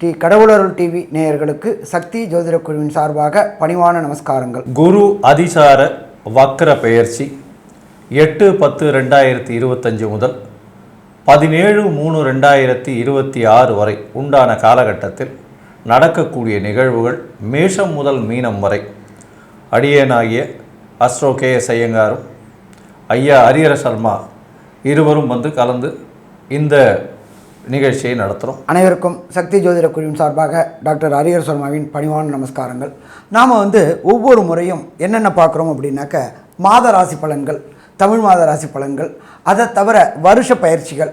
Sri கடவுளருள் TV நேயர்களுக்கு சக்தி ஜோதிட குழுவின் சார்பாக பணிவான நமஸ்காரங்கள். குரு அதிசார வக்ர பெயர்ச்சி எட்டு பத்து ரெண்டாயிரத்தி இருபத்தஞ்சு முதல் பதினேழு மூணு ரெண்டாயிரத்தி இருபத்தி ஆறு வரை உண்டான காலகட்டத்தில் நடக்கக்கூடிய நிகழ்வுகள் மேஷம் முதல் மீனம் வரை. அடியேனாகிய அஸ்ரோ கே எஸ் ஐயங்காரும் ஐயா ஹரியர சர்மா இருவரும் வந்து கலந்து இந்த நிகழ்ச்சியை நடத்துகிறோம் அனைவருக்கும் சக்தி ஜோதிட குழுவின் சார்பாக டாக்டர் ஹரியர் சர்மாவின் பணிவான நமஸ்காரங்கள். நாம் வந்து ஒவ்வொரு முறையும் என்னென்ன பார்க்குறோம் அப்படின்னாக்க மாத ராசி பலன்கள் தமிழ் மாத ராசி பலன்கள் அதை தவிர வருஷ பயிற்சிகள்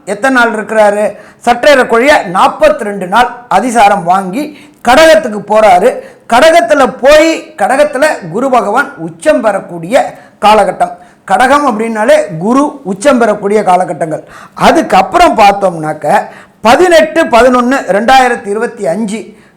எத்தனை நாள் இருக்கிறாரு? சற்றேற கொழிய நாற்பத்தி ரெண்டு நாள் அதிசாரம் வாங்கி கடகத்துக்கு போகிறாரு கடகத்தில் போய் கடகத்தில் குரு பகவான் உச்சம் பெறக்கூடிய காலகட்டம். கடகம் அப்படின்னாலே குரு உச்சம் பெறக்கூடிய காலகட்டங்கள். அதுக்கப்புறம் பார்த்தோம்னாக்க பதினெட்டு பதினொன்று ரெண்டாயிரத்தி இருபத்தி அஞ்சு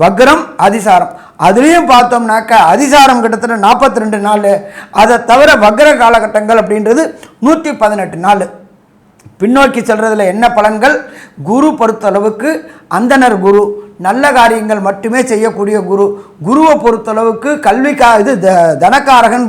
வக்ரம் அதிசாரம். அதுலேயும் பார்த்தோம்னாக்க அதிசாரம் கிட்டத்தட்ட நாற்பத்தி ரெண்டு நாள். அதை தவிர வக்ர காலகட்டங்கள் அப்படின்றது நூற்றி பதினெட்டு நாள். பின்னோக்கி செல்றதுல என்ன பலன்கள்? குரு பொறுத்தளவுக்கு அந்தனர் குரு. நல்ல காரியங்கள் மட்டுமே செய்யக்கூடிய குரு. குருவை பொறுத்தளவுக்கு கல்வி கா இது த தனக்காரகன்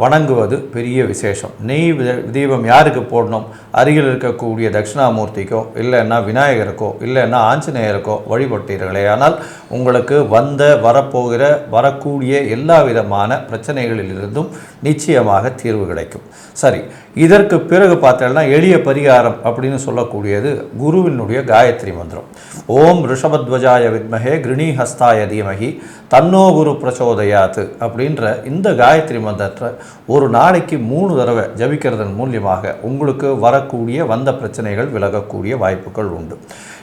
வணங்குவது பெரிய விசேஷம். நெய் தீபம் யாருக்கு போடணும்? அருகில் இருக்கக்கூடிய தட்சிணாமூர்த்திக்கோ இல்லைன்னா விநாயகருக்கோ இல்லைன்னா ஆஞ்சநேயருக்கோ வழிபட்டீர்களே. ஆனால் உங்களுக்கு வந்த வரப்போகிற வரக்கூடிய எல்லா விதமான பிரச்சனைகளிலிருந்தும் நிச்சயமாக தீர்வு கிடைக்கும். சரி இதற்கு பிறகு பார்த்தோம்னா எளிய பரிகாரம் அப்படின்னு சொல்லக்கூடியது குருவினுடைய காயத்ரி மந்திரம். ஓம் ரிஷபத்வஜாய வித்மஹே கிருணிஹஸ்தாய தீமகி தன்னோ குரு பிரச்சோதயாத்து அப்படின்ற இந்த காயத்ரி மந்திரத்தை ஒரு நாளைக்கு மூணு தடவை ஜபிக்கிறதன் மூலியமாக உங்களுக்கு வரக்கூடிய வந்த பிரச்சனைகள் விலகக்கூடிய வாய்ப்புகள் உண்டு.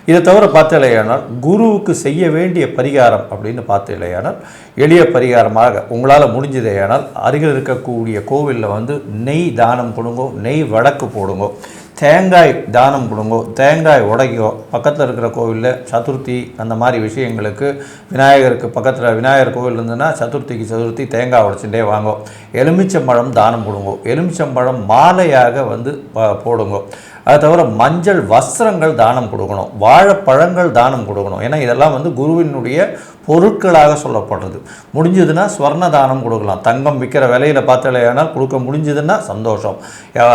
இதை தவிர பார்த்தலையானால் குருவுக்கு செய்ய வேண்டிய பரிகாரம் அப்படின்னு பார்த்தலையானால் எளிய பரிகாரமாக உங்களால் முடிஞ்சதையானால் அருகில் இருக்கக்கூடிய கோவிலில் வந்து நெய் தானம் கொடுங்கோ நெய் வடக்கு போடுங்கோ தேங்காய் தானம் கொடுங்கோ தேங்காய் உடைக்கோ பக்கத்தில் இருக்கிற கோவிலில் சதுர்த்தி அந்த மாதிரி விஷயங்களுக்கு விநாயகருக்கு பக்கத்தில் விநாயகர் கோவில் இருந்ததுன்னா சதுர்த்திக்கு சதுர்த்தி தேங்காய் உடைச்சுட்டே வாங்கோ. எலுமிச்சம்பழம் தானம் கொடுங்கோ. எலுமிச்சம்பழம் மாலையாக வந்து ப- போடுங்கோ. அது தவிர மஞ்சள் வஸ்திரங்கள் தானம் கொடுக்கணும் வாழைப்பழங்கள் தானம் கொடுக்கணும். ஏன்னா இதெல்லாம் வந்து குருவினுடைய பொருட்களாக சொல்லப்படுறது. முடிஞ்சதுன்னா ஸ்வர்ண தானம் கொடுக்கலாம். தங்கம் விற்கிற விலையில் பார்த்தலையானால் கொடுக்க முடிஞ்சதுன்னா சந்தோஷம்.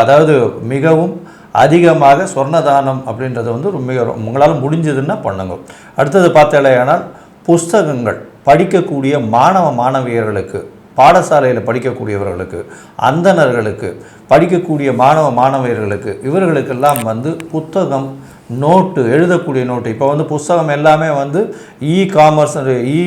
அதாவது மிகவும் அதிகமாக ஸ்வர்ண தானம் அப்படின்றது வந்து மிக உங்களால் முடிஞ்சதுன்னா பண்ணுங்க. அடுத்தது பார்த்தலையானால் புஸ்தகங்கள். படிக்கக்கூடிய மாணவ மாணவியர்களுக்கு பாடசாலையில் படிக்கக்கூடியவர்களுக்கு அந்தணர்களுக்கு படிக்கக்கூடிய மாணவ மாணவியர்களுக்கு இவர்களுக்கெல்லாம் வந்து புத்தகம் நோட்டு எழுதக்கூடிய நோட்டு. இப்போ வந்து புஸ்தகம் எல்லாமே வந்து e commerce e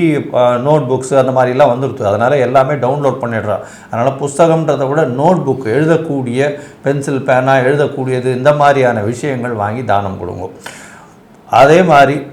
note books அந்த மாதிரிலாம் வந்துருது. அதனால் எல்லாமே டவுன்லோட் பண்ணிடுறான் அதனால் புஸ்தகம்ன்றதை விட நோட் புக் எழுதக்கூடிய பென்சில் பேனா எழுதக்கூடியது இந்த மாதிரியான விஷயங்கள் வாங்கி தானம் கொடுங்க. அதே மாதிரி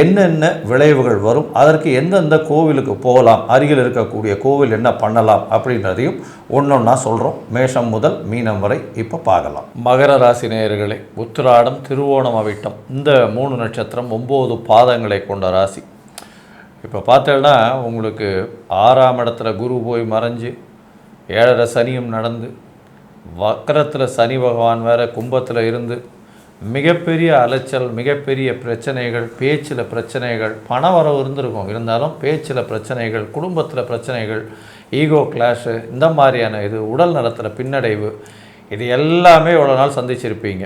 என்னென்ன விளைவுகள் வரும் அதற்கு எந்தெந்த கோவிலுக்கு போகலாம் அருகில் இருக்கக்கூடிய கோவில் என்ன பண்ணலாம் அப்படின்றதையும் ஒன்றொன்னா சொல்கிறோம் மேஷம் முதல் மீனம் வரை இப்போ பார்க்கலாம். மகர ராசி நேயர்களே உத்திராடம் திருவோணம் அவிட்டம் இந்த மூணு நட்சத்திரம் ஒம்பது பாதங்களை கொண்ட ராசி. இப்போ பார்த்தேன்னா உங்களுக்கு ஆறாம் இடத்துல குரு போய் மறைஞ்சு ஏழரை சனியும் நடந்து வக்கரத்தில் சனி பகவான் வேறு கும்பத்தில் இருந்து மிகப்பெரிய அலைச்சல் மிகப்பெரிய பிரச்சனைகள் பேச்சில் பிரச்சனைகள் பண வரவு இருந்திருக்கும். இருந்தாலும் பேச்சில் பிரச்சனைகள் குடும்பத்தில் பிரச்சனைகள் ஈகோ கிளாஷு இந்த மாதிரியான இது உடல் நலத்தில் பின்னடைவு இது எல்லாமே இவ்வளோ நாள் சந்திச்சிருப்பீங்க.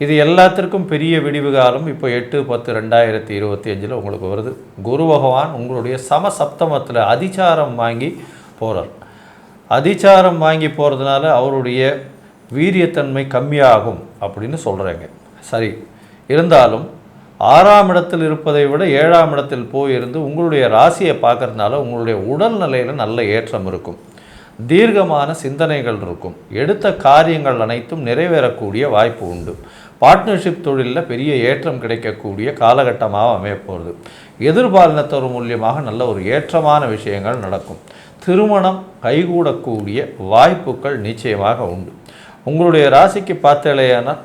இது எல்லாத்திற்கும் பெரிய விடிவு காலம் இப்போ எட்டு பத்து ரெண்டாயிரத்தி இருபத்தி அஞ்சில் உங்களுக்கு வருது. குரு பகவான் உங்களுடைய சமசப்தமத்தில் அதிச்சாரம் வாங்கி போகிறார் அதிச்சாரம் வாங்கி போகிறதுனால அவருடைய வீரியத்தன்மை கம்மியாகும் அப்படின்னு சொல்கிறாங்க சரி இருந்தாலும் ஆறாம் இடத்தில் இருப்பதை விட ஏழாம் இடத்தில் போயிருந்து உங்களுடைய ராசியை பார்க்கறதுனால உங்களுடைய உடல் நிலையில் நல்ல ஏற்றம் இருக்கும். தீர்க்கமான சிந்தனைகள் இருக்கும். எடுத்த காரியங்கள் அனைத்தும் நிறைவேறக்கூடிய வாய்ப்பு உண்டு. பார்ட்னர்ஷிப் தொழிலில் பெரிய ஏற்றம் கிடைக்கக்கூடிய காலகட்டமாக அமையப்போகுது. எதிர்பாலினத்தவர் மூலியமாக நல்ல ஒரு ஏற்றமான விஷயங்கள் நடக்கும். திருமணம் கைகூடக்கூடிய வாய்ப்புகள் நிச்சயமாக உண்டு. உங்களுடைய ராசிக்கு பார்த்தாலேயானால்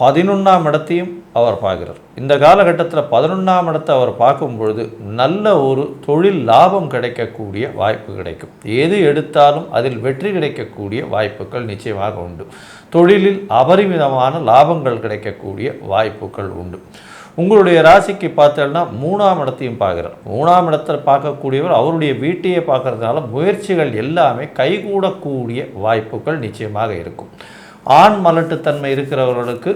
பதினொன்றாம் இடத்தையும் அவர் பார்க்கிறார். இந்த காலகட்டத்தில் பதினொன்றாம் இடத்தை அவர் பார்க்கும் பொழுது நல்ல ஒரு தொழில் லாபம் கிடைக்கக்கூடிய வாய்ப்பு கிடைக்கும். எது எடுத்தாலும் அதில் வெற்றி கிடைக்கக்கூடிய வாய்ப்புகள் நிச்சயமாக உண்டு. தொழிலில் அபரிமிதமான லாபங்கள் கிடைக்கக்கூடிய வாய்ப்புகள் உண்டு. உங்களுடைய ராசிக்கு பார்த்தோம்னா மூணாம் இடத்தையும் பார்க்குறார். மூணாம் இடத்தில் பார்க்கக்கூடியவர் அவருடைய வீட்டையே பார்க்கறதுனால முயற்சிகள் எல்லாமே கைகூடக்கூடிய வாய்ப்புகள் நிச்சயமாக இருக்கும். ஆண் மலட்டுத்தன்மை இருக்கிறவர்களுக்கு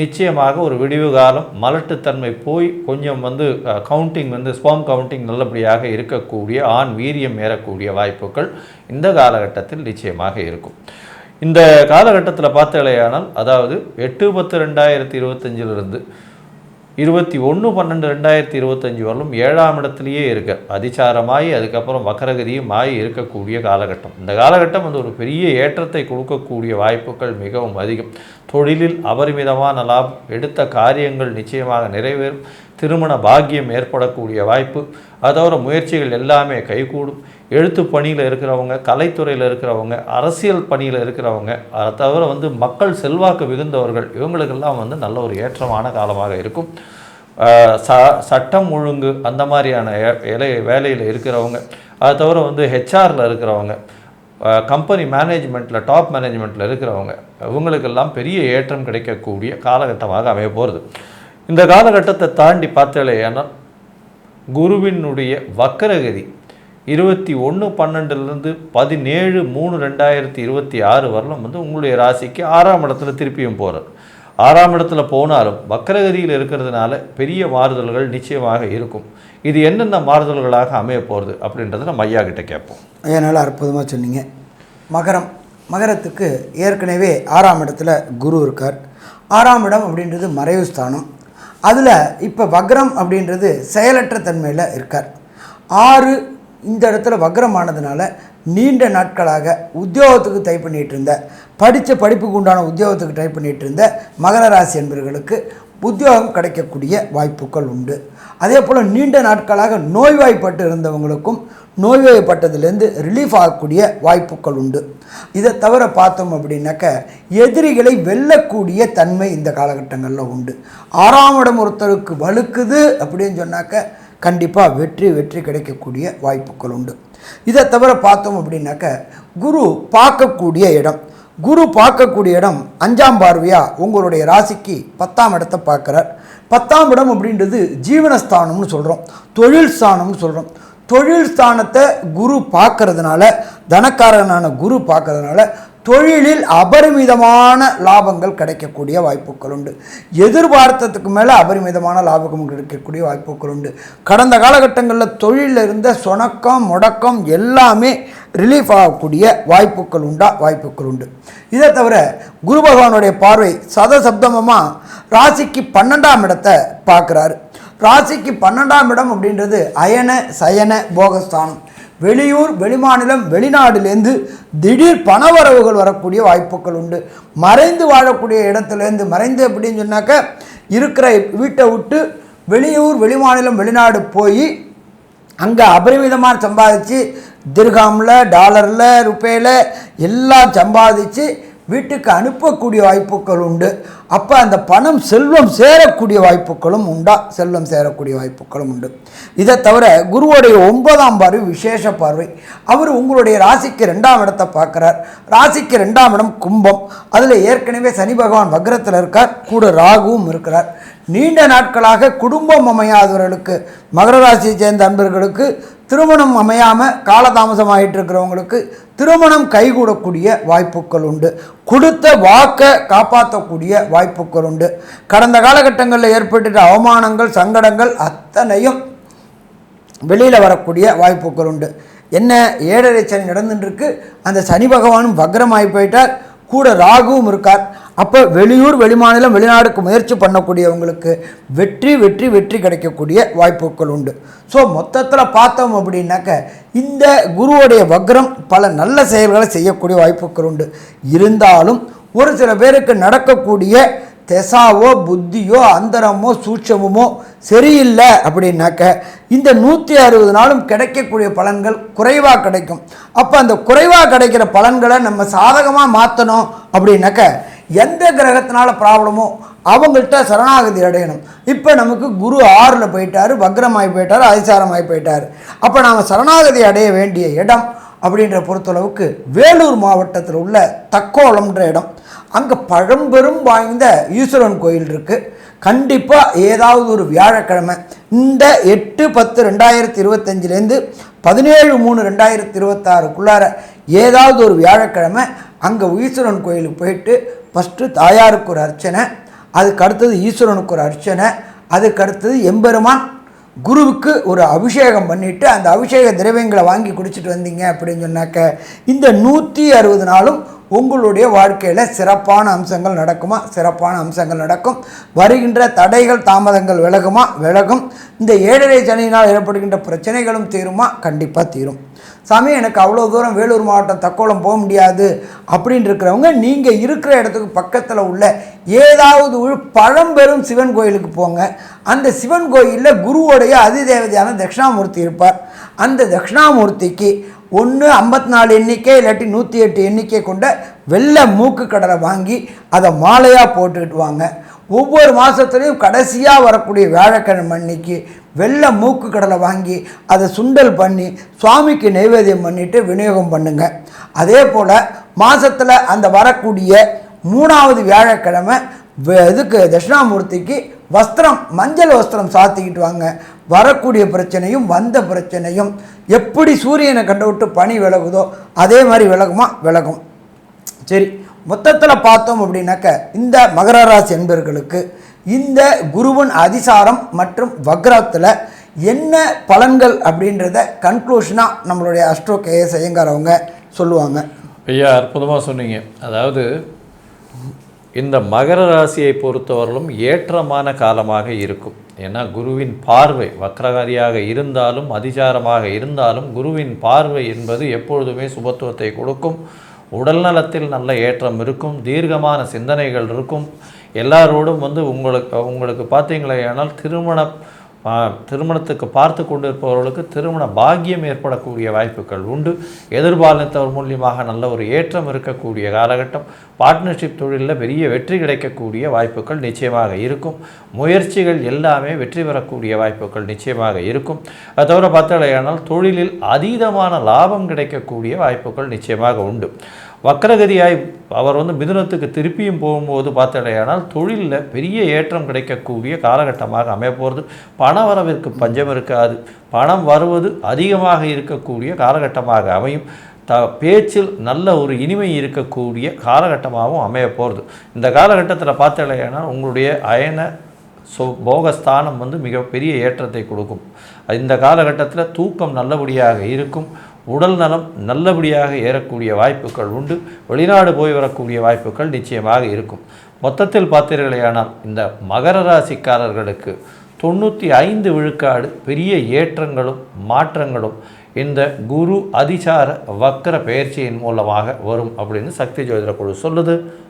நிச்சயமாக ஒரு விடிவு காலம் மலட்டுத்தன்மை போய் கொஞ்சம் வந்து கவுண்டிங் வந்து ஸ்பாம் கவுண்டிங் நல்லபடியாக இருக்கக்கூடிய ஆண் வீரியம் ஏறக்கூடிய வாய்ப்புகள் இந்த காலகட்டத்தில் நிச்சயமாக இருக்கும். இந்த காலகட்டத்தில் பார்த்தாலேயானால் அதாவது எட்டு பத்து ரெண்டாயிரத்தி இருபத்தஞ்சிலிருந்து இருபத்தி ஒன்று பன்னெண்டு ரெண்டாயிரத்தி இருபத்தஞ்சி வரலும் ஏழாம் இடத்துலையே இருக்க அதிசாரமாகி அதுக்கப்புறம் வக்கரகதியும் ஆகி இருக்கக்கூடிய காலகட்டம். இந்த காலகட்டம் வந்து ஒரு பெரிய ஏற்றத்தை கொடுக்கக்கூடிய வாய்ப்புகள் மிகவும் அதிகம். தொழிலில் அபரிமிதமான லாபம் எடுத்த காரியங்கள் நிச்சயமாக நிறைவேறும். திருமண பாக்கியம் ஏற்படக்கூடிய வாய்ப்பு அதோட முயற்சிகள் எல்லாமே கைகூடும். எழுத்து பணியில் இருக்கிறவங்க கலைத்துறையில் இருக்கிறவங்க அரசியல் பணியில் இருக்கிறவங்க அதை தவிர வந்து மக்கள் செல்வாக்கு மிகுந்தவர்கள் இவங்களுக்கெல்லாம் வந்து நல்ல ஒரு ஏற்றமான காலமாக இருக்கும். ச சட்டம் ஒழுங்கு அந்த மாதிரியான இலை வேலையில் இருக்கிறவங்க அதை தவிர வந்து ஹெச்ஆரில் இருக்கிறவங்க கம்பெனி மேனேஜ்மெண்ட்டில் டாப் மேனேஜ்மெண்ட்டில் இருக்கிறவங்க இவங்களுக்கெல்லாம் பெரிய ஏற்றம் கிடைக்கக்கூடிய காலகட்டமாக அமைய போகிறது இந்த காலகட்டத்தை தாண்டி பார்த்தாலே ஏன்னால் குருவினுடைய வக்கரகதி இருபத்தி ஒன்று பன்னெண்டுலேருந்து பதினேழு மூணு ரெண்டாயிரத்தி இருபத்தி ஆறு வரலும் வந்து உங்களுடைய ராசிக்கு ஆறாம் இடத்துல திருப்பியும் போகிறார் ஆறாம் இடத்துல போனாலும் வக்கரகதியில் இருக்கிறதுனால பெரிய மாறுதல்கள் நிச்சயமாக இருக்கும். இது என்னென்ன மாறுதல்களாக அமைய போகிறது அப்படின்றத நம்ம ஐயா கிட்ட கேட்போம். ஐயா நல்லா அற்புதமாக சொன்னீங்க. மகரம் மகரத்துக்கு ஏற்கனவே ஆறாம் இடத்துல குரு இருக்கார். ஆறாம் இடம் அப்படின்றது மறைவு ஸ்தானம். அதில் இப்போ வக்ரம் அப்படின்றது செயலற்ற தன்மையில் இருக்கார். ஆறு இந்த இடத்துல வக்ரமானதுனால நீண்ட நாட்களாக உத்தியோகத்துக்கு ட்ரை பண்ணிகிட்டு இருந்த படித்த படிப்புக்கு உண்டான உத்தியோகத்துக்கு ட்ரை பண்ணிகிட்டு இருந்த மகர ராசி என்பவர்களுக்கு உத்தியோகம் கிடைக்கக்கூடிய வாய்ப்புகள் உண்டு. அதே போல் நீண்ட நாட்களாக நோய்வாய்ப்பட்டு இருந்தவங்களுக்கும் நோய்வாய்ப்பட்டதுலேருந்து ரிலீஃப் ஆகக்கூடிய வாய்ப்புகள் உண்டு. இதை தவிர பார்த்தோம் அப்படின்னாக்க எதிரிகளை வெல்லக்கூடிய தன்மை இந்த காலகட்டங்களில் உண்டு. ஆறாம் இடம் ஒருத்தருக்கு வலுக்குது அப்படின்னு சொன்னாக்க கண்டிப்பாக வெற்றி வெற்றி கிடைக்கக்கூடிய வாய்ப்புகள் உண்டு. இதை தவிர பார்த்தோம் அப்படின்னாக்க குரு பார்க்கக்கூடிய இடம். குரு பார்க்கக்கூடிய இடம் அஞ்சாம் பார்வையாக உங்களுடைய ராசிக்கு பத்தாம் இடத்தை பார்க்குறார். பத்தாம் இடம் அப்படின்றது ஜீவனஸ்தானம்னு சொல்கிறோம் தொழில் ஸ்தானம்னு சொல்கிறோம் தொழில் ஸ்தானத்தை குரு பார்க்கறதுனால தனக்காரனான குரு பார்க்கறதுனால தொழிலில் அபரிமிதமான லாபங்கள் கிடைக்கக்கூடிய வாய்ப்புகள் உண்டு எதிர்பார்த்ததுக்கு மேலே அபரிமிதமான லாபம் கிடைக்கக்கூடிய வாய்ப்புகள் உண்டு கடந்த காலகட்டங்களில் தொழிலில் இருந்த சொணக்கம் முடக்கம் எல்லாமே ரிலீஃப் ஆகக்கூடிய வாய்ப்புகள் உண்டா வாய்ப்புகள் உண்டு இதை தவிர குரு பகவானுடைய பார்வை சதசப்தமமாக ராசிக்கு பன்னெண்டாம் இடத்தை பார்க்குறாரு. ராசிக்கு பன்னெண்டாம் இடம் அப்படின்றது அயன சயன போகஸ்தானம். வெளியூர் வெளிமாநிலம் வெளிநாடுலேருந்து திடீர் பணவரவுகள் வரக்கூடிய வாய்ப்புகள் உண்டு. மறைந்து வாழக்கூடிய இடத்துலேருந்து மறைந்து அப்படின்னு சொன்னாக்க இருக்கிற வீட்டை விட்டு வெளியூர் வெளிமாநிலம் வெளிநாடு போய் அங்கே அபரிமிதமாக சம்பாதிச்சு திர்காமில் டாலரில் ருப்பேல எல்லாம் சம்பாதிச்சு வீட்டுக்கு அனுப்பக்கூடிய வாய்ப்புகள் உண்டு. அப்போ அந்த பணம் செல்வம் சேரக்கூடிய வாய்ப்புகளும் உண்டா? செல்வம் சேரக்கூடிய வாய்ப்புகளும் உண்டு. இதை தவிர குருவுடைய ஒன்பதாம் பார்வை விசேஷ பார்வை. அவர் உங்களுடைய ராசிக்கு ரெண்டாம் இடத்தை பார்க்குறார். ராசிக்கு ரெண்டாம் இடம் கும்பம். அதில் ஏற்கனவே சனி பகவான் வக்ரத்தில் இருக்கார். கூட ராகுவும் இருக்கிறார். நீண்ட நாட்களாக குடும்பம் அமையாதவர்களுக்கு மகர ராசியை சேர்ந்த அன்பர்களுக்கு திருமணம் அமையாமல் காலதாமசமாயிட்டு இருக்கிறவங்களுக்கு திருமணம் கைகூடக்கூடிய வாய்ப்புகள் உண்டு. கொடுத்த வாக்கை காப்பாற்றக்கூடிய வாய்ப்புகள் உண்டு. கடந்த காலகட்டங்களில் ஏற்பட்ட அவமானங்கள் சங்கடங்கள் அத்தனையும் வெளியில் வரக்கூடிய வாய்ப்புகள் உண்டு. என்ன ஏழரை சனி நடந்துட்டுருக்கு அந்த சனி பகவானும் வக்ரமாகி போயிட்டார். கூட ராகுவும் இருக்கார். அப்போ வெளியூர் வெளிமாநிலம் வெளிநாடுக்கு முயற்சி பண்ணக்கூடியவங்களுக்கு வெற்றி வெற்றி வெற்றி கிடைக்கக்கூடிய வாய்ப்புகள் உண்டு. ஸோ மொத்தத்தில் பார்த்தோம் அப்படின்னாக்க இந்த குருவுடைய வக்ரம் பல நல்ல செயல்களை செய்யக்கூடிய வாய்ப்புகள் உண்டு. இருந்தாலும் ஒரு சில பேருக்கு நடக்கக்கூடிய தெசாவோ புத்தியோ அந்தரமோ சூட்சமோ சரியில்லை அப்படின்னாக்க இந்த நூற்றி அறுபது நாளும் கிடைக்கக்கூடிய பலன்கள் குறைவாக கிடைக்கும். அப்போ அந்த குறைவாக கிடைக்கிற பலன்களை நம்ம சாதகமாக மாற்றணும் அப்படின்னாக்க எந்த கிரகத்தினால ப்ராப்ளமோ அவங்கள்ட்ட சரணாகதி அடையணும். இப்போ நமக்கு குரு ஆறில் போயிட்டார் வக்ரமாகி போயிட்டாரு அதிசாரமாகி போயிட்டாரு. அப்போ நாம் சரணாகதி அடைய வேண்டிய இடம் அப்படின்ற பொறுத்தளவுக்கு வேலூர் மாவட்டத்தில் உள்ள தக்கோலம்ன்ற இடம். அங்கே பழம்பெரும் வாய்ந்த ஈஸ்வரன் கோயில் இருக்குது கண்டிப்பாக ஏதாவது ஒரு வியாழக்கிழமை இந்த எட்டு பத்து ரெண்டாயிரத்தி இருபத்தஞ்சிலேருந்து பதினேழு மூணு ரெண்டாயிரத்தி இருபத்தாறுக்குள்ளார ஏதாவது ஒரு வியாழக்கிழமை அங்கே ஈஸ்வரன் கோயிலுக்கு போயிட்டு ஃபஸ்ட்டு தாயாருக்கு ஒரு அர்ச்சனை அதுக்கு அடுத்தது ஈஸ்வரனுக்கு ஒரு அர்ச்சனை அதுக்கு அடுத்தது எம்பெருமான் குருவுக்கு ஒரு அபிஷேகம் பண்ணிவிட்டு அந்த அபிஷேக திரவியங்களை வாங்கி குடிச்சிட்டு வந்தீங்க அப்படின்னு சொன்னாக்க இந்த நூற்றி அறுபது நாளும் உங்களுடைய வாழ்க்கையில் சிறப்பான அம்சங்கள் நடக்குமா? சிறப்பான அம்சங்கள் நடக்கும். வருகின்ற தடைகள் தாமதங்கள் விலகுமா? விலகும். இந்த ஏழரை சனியினால் ஏற்படுகின்ற பிரச்சனைகளும் தீருமா? கண்டிப்பாக தீரும். சாமி எனக்கு அவ்வளோ தூரம் வேலூர் மாவட்டம் தக்கோலம் போக முடியாது அப்படின்னு இருக்கிறவங்க நீங்கள் இருக்கிற இடத்துக்கு பக்கத்தில் உள்ள ஏதாவது ஒரு பழம்பெரும் சிவன் கோயிலுக்கு போங்க. அந்த சிவன் கோயிலில் குருவோடைய அதிதேவதையான தட்சிணாமூர்த்தி இருப்பார். அந்த தட்சிணாமூர்த்திக்கு ஒன்று ஐம்பத்தி நாலு எண்ணிக்கை இல்லாட்டி நூற்றி எட்டு எண்ணிக்கை கொண்ட வெள்ளை மூக்கு கடலை வாங்கி அதை மாலையாக போட்டுக்கிட்டு வாங்க. ஒவ்வொரு மாதத்துலேயும் கடைசியாக வரக்கூடிய வியாழக்கிழமை அன்னைக்கு வெள்ளை மூக்கு கடலை வாங்கி அதை சுண்டல் பண்ணி சுவாமிக்கு நைவேத்தியம் பண்ணிவிட்டு விநியோகம் பண்ணுங்க. அதே போல் மாதத்தில் அந்த வரக்கூடிய மூணாவது வியாழக்கிழமை இதுக்கு தட்சிணாமூர்த்திக்கு வஸ்திரம் மஞ்சள் வஸ்திரம் சாத்திக்கிட்டு வாங்க. வரக்கூடிய பிரச்சனையும் வந்த பிரச்சனையும் எப்படி சூரியனை கண்டுவிட்டு பனி விலகுதோ அதே மாதிரி விலகுமா? விலகும். சரி மொத்தத்தில் பார்த்தோம் அப்படின்னாக்க இந்த மகர ராசி என்பர்களுக்கு இந்த குருவன் அதிசாரம் மற்றும் வக்ரத்தில் என்ன பலன்கள் அப்படின்றத கன்க்ளூஷனாக நம்மளுடைய அஸ்ட்ரோ கேஎஸ் ஐயங்கார் அவங்க சொல்லுவாங்க. ஐயா அற்புதமாக சொன்னீங்க. அதாவது இந்த மகர ராசியை பொறுத்தவரையிலும் ஏற்றமான காலமாக இருக்கும். ஏன்னா குருவின் பார்வை வக்ரகாரியாக இருந்தாலும் அதிசாரமாக இருந்தாலும் குருவின் பார்வை என்பது எப்பொழுதுமே சுபத்துவத்தை கொடுக்கும். உடல் நலத்தில் நல்ல ஏற்றம் இருக்கும். தீர்க்கமான சிந்தனைகள் இருக்கும். எல்லாரோடும் வந்து உங்களுக்கு உங்களுக்கு பார்த்தீங்களே ஆனால் திருமண பா திருமணத்துக்கு பார்த்து கொண்டிருப்பவர்களுக்கு திருமண பாக்கியம் ஏற்படக்கூடிய வாய்ப்புகள் உண்டு. எதிர்பாலினத்தவர் மூலியமாக நல்ல ஒரு ஏற்றம் இருக்கக்கூடிய காலகட்டம். பார்ட்னர்ஷிப் தொழிலில் பெரிய வெற்றி கிடைக்கக்கூடிய வாய்ப்புகள் நிச்சயமாக இருக்கும். முயற்சிகள் எல்லாமே வெற்றி பெறக்கூடிய வாய்ப்புகள் நிச்சயமாக இருக்கும். அது தவிர பார்த்தாலேயானால் தொழிலில் அதீதமான லாபம் கிடைக்கக்கூடிய வாய்ப்புகள் நிச்சயமாக உண்டு. வக்கரகதியாய் அவர் வந்து மிதுனத்துக்கு திருப்பியும் போகும்போது பார்த்தடையானால் தொழிலில் பெரிய ஏற்றம் கிடைக்கக்கூடிய காலகட்டமாக அமையப்போகிறது பணவரவிற்கு பஞ்சம் இருக்காது. பணம் வருவது அதிகமாக இருக்கக்கூடிய காலகட்டமாக அமையும். த பேச்சில் நல்ல ஒரு இனிமை இருக்கக்கூடிய காலகட்டமாகவும் அமையப்போகிறது இந்த காலகட்டத்தில் பார்த்தடையானால் உங்களுடைய அயன ஸோ போகஸ்தானம் வந்து மிகப்பெரிய ஏற்றத்தை கொடுக்கும். இந்த காலகட்டத்தில் தூக்கம் நல்லபடியாக இருக்கும். உடல் நலம் நல்லபடியாக ஏறக்கூடிய வாய்ப்புகள் உண்டு. வெளிநாடு போய் வரக்கூடிய வாய்ப்புகள் நிச்சயமாக இருக்கும். மொத்தத்தில் பார்த்தீர்களேயானால் இந்த மகர ராசிக்காரர்களுக்கு தொண்ணூற்றி ஐந்து விழுக்காடு பெரிய ஏற்றங்களும் மாற்றங்களும் இந்த குரு அதிசார வக்கர பயிற்சியின் மூலமாக வரும் அப்படின்னு சக்தி ஜோதிட குழு சொல்லுது.